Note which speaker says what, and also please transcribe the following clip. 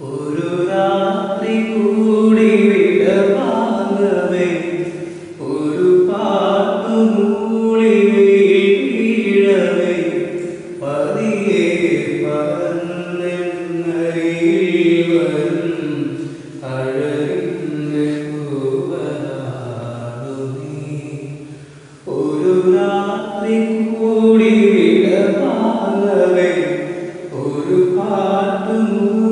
Speaker 1: ഒരു രാത്രി കൂടി വിടവാങ്ങവേ. ഒരു പാട്ടു മൂളി വീഴവേ. പതിയെ പറന്നെന്നരികിൽ വരും അഴകിന്റെ നീ ഒരു രാത്രി കൂടി വിടവാങ്ങവേ. ഒരു പാട്ടു